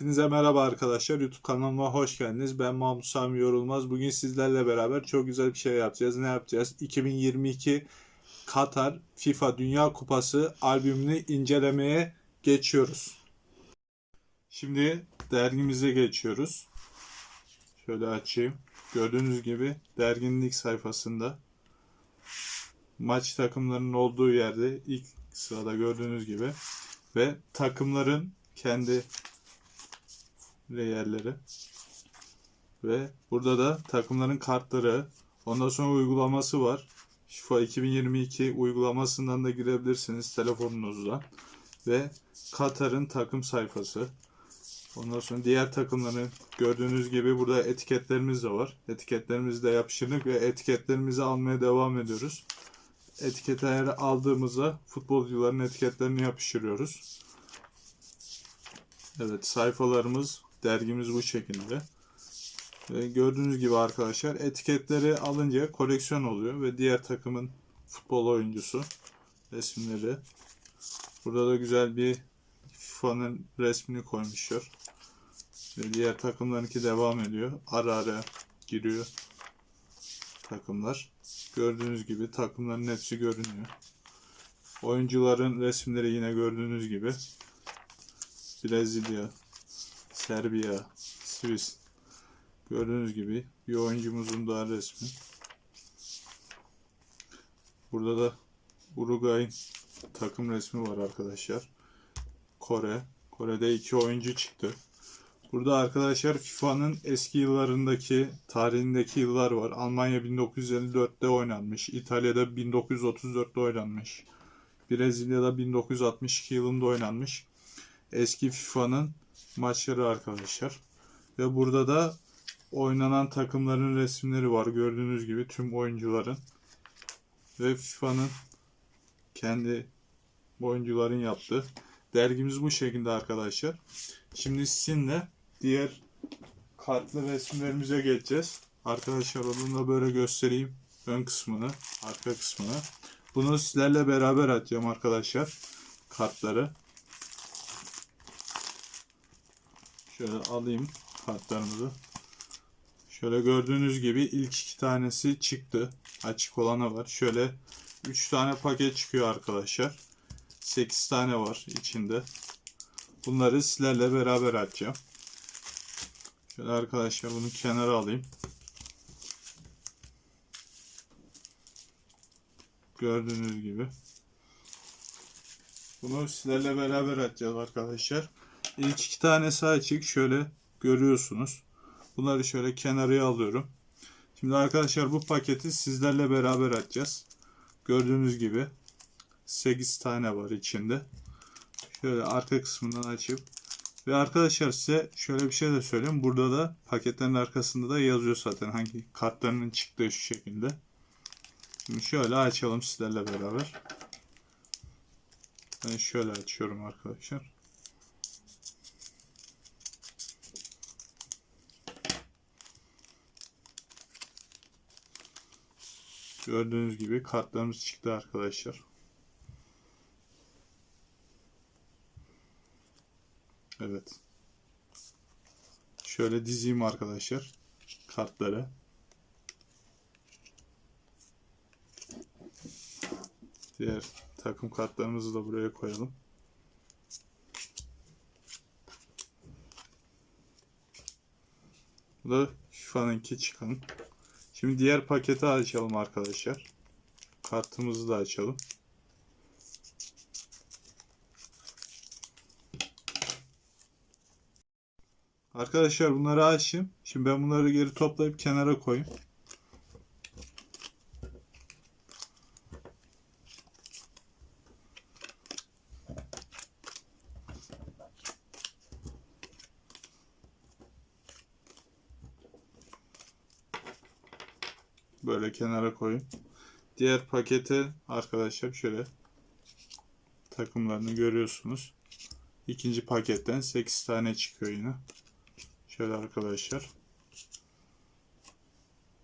Hepinize merhaba arkadaşlar. YouTube kanalıma hoş geldiniz. Ben Mahmut Sami Yorulmaz. Bugün sizlerle beraber çok güzel bir şey yapacağız. Ne yapacağız? 2022 Katar FIFA Dünya Kupası albümünü incelemeye geçiyoruz. Şimdi dergimize geçiyoruz. Şöyle açayım. Gördüğünüz gibi derginin ilk sayfasında maç takımlarının olduğu yerde ilk sırada gördüğünüz gibi ve takımların kendi yerleri ve burada da takımların kartları ondan sonra uygulaması var. FIFA 2022 uygulamasından da girebilirsiniz telefonunuzdan ve Katar'ın takım sayfası. Ondan sonra diğer takımların gördüğünüz gibi burada etiketlerimiz de var. Etiketlerimizi de yapıştırdık ve etiketlerimizi almaya devam ediyoruz. Etiketleri aldığımızda futbolcuların etiketlerini yapıştırıyoruz. Evet sayfalarımız, dergimiz bu şekilde. Ve gördüğünüz gibi arkadaşlar etiketleri alınca koleksiyon oluyor ve diğer takımın futbol oyuncusu resimleri. Burada da güzel bir FIFA'nın resmini koymuşlar. Ve diğer takımlarınki devam ediyor. Ara ara giriyor takımlar. Gördüğünüz gibi takımların hepsi görünüyor. Oyuncuların resimleri yine gördüğünüz gibi. Brezilya, Serbiya, Swiss. Gördüğünüz gibi bir oyuncumuzun daha resmi. Burada da Uruguay'ın takım resmi var arkadaşlar. Kore. Kore'de iki oyuncu çıktı. Burada arkadaşlar FIFA'nın eski yıllarındaki tarihindeki yıllar var. Almanya 1954'te oynanmış. İtalya'da 1934'te oynanmış. Brezilya'da 1962 yılında oynanmış. Eski FIFA'nın maçları arkadaşlar. Ve burada da oynanan takımların resimleri var. Gördüğünüz gibi tüm oyuncuların. Ve FIFA'nın kendi oyuncuların yaptığı. Dergimiz bu şekilde arkadaşlar. Şimdi sizinle diğer kartlı resimlerimize geçeceğiz. Arkadaşlar onu da böyle göstereyim. Ön kısmını, arka kısmını. Bunu sizlerle beraber atacağım arkadaşlar. Kartları. Şöyle alayım kartlarımızı. Şöyle gördüğünüz gibi ilk iki tanesi çıktı. Açık olanı var. Şöyle 3 tane paket çıkıyor arkadaşlar. 8 tane var içinde. Bunları sizlerle beraber açacağım. Şöyle arkadaşlar bunu kenara alayım. Gördüğünüz gibi. Bunu sizlerle beraber açacağız arkadaşlar. İlk iki tanesi açık. Şöyle görüyorsunuz. Bunları şöyle kenarıya alıyorum. Şimdi arkadaşlar bu paketi sizlerle beraber açacağız. Gördüğünüz gibi 8 tane var içinde. Şöyle arka kısmından açıp ve arkadaşlar size şöyle bir şey de söyleyeyim. Burada da paketlerin arkasında da yazıyor zaten hangi kartlarının çıktığı şu şekilde. Şimdi şöyle açalım sizlerle beraber. Ben şöyle açıyorum arkadaşlar. Gördüğünüz gibi kartlarımız çıktı arkadaşlar. Evet. Şöyle dizeyim arkadaşlar kartları. Diğer takım kartlarımızı da buraya koyalım. Bu da FIFA'nınki çıkan. Şimdi diğer paketi açalım arkadaşlar. Kartımızı da açalım. Arkadaşlar bunları açayım. Şimdi ben bunları geri toplayıp kenara koyayım. Böyle kenara koyayım. Diğer paketi arkadaşlar şöyle takımlarını görüyorsunuz. İkinci paketten 8 tane çıkıyor yine. Şöyle arkadaşlar.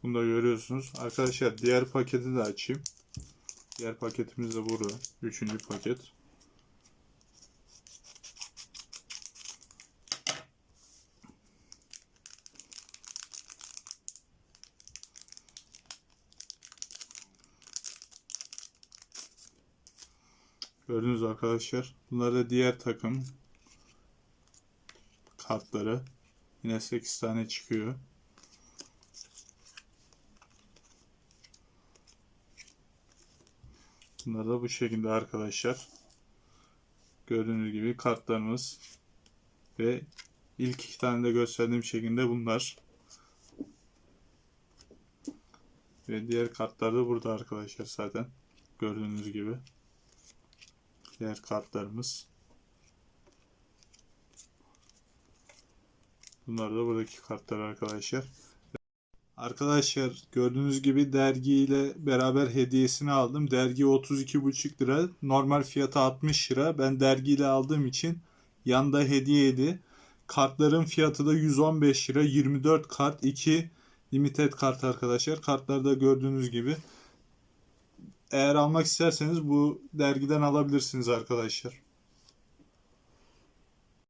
Bunu da görüyorsunuz. Arkadaşlar diğer paketi de açayım. Diğer paketimiz de burada. Üçüncü paket. Gördünüz arkadaşlar. Bunlar da diğer takım kartları. Yine 8 tane çıkıyor. Bunlar da bu şekilde arkadaşlar. Gördüğünüz gibi kartlarımız ve ilk iki tane de gösterdiğim şekilde bunlar. Ve diğer kartlar da burada arkadaşlar zaten. Gördüğünüz gibi. Diğer kartlarımız. Bunlar da buradaki kartlar arkadaşlar. Arkadaşlar gördüğünüz gibi dergiyle beraber hediyesini aldım. Dergi 32,5 lira. Normal fiyatı 60 lira. Ben dergiyle aldığım için yanda hediyeydi. Kartların fiyatı da 115 lira. 24 kart 2 limited kart arkadaşlar. Kartlarda gördüğünüz gibi. Eğer almak isterseniz bu dergiden alabilirsiniz arkadaşlar.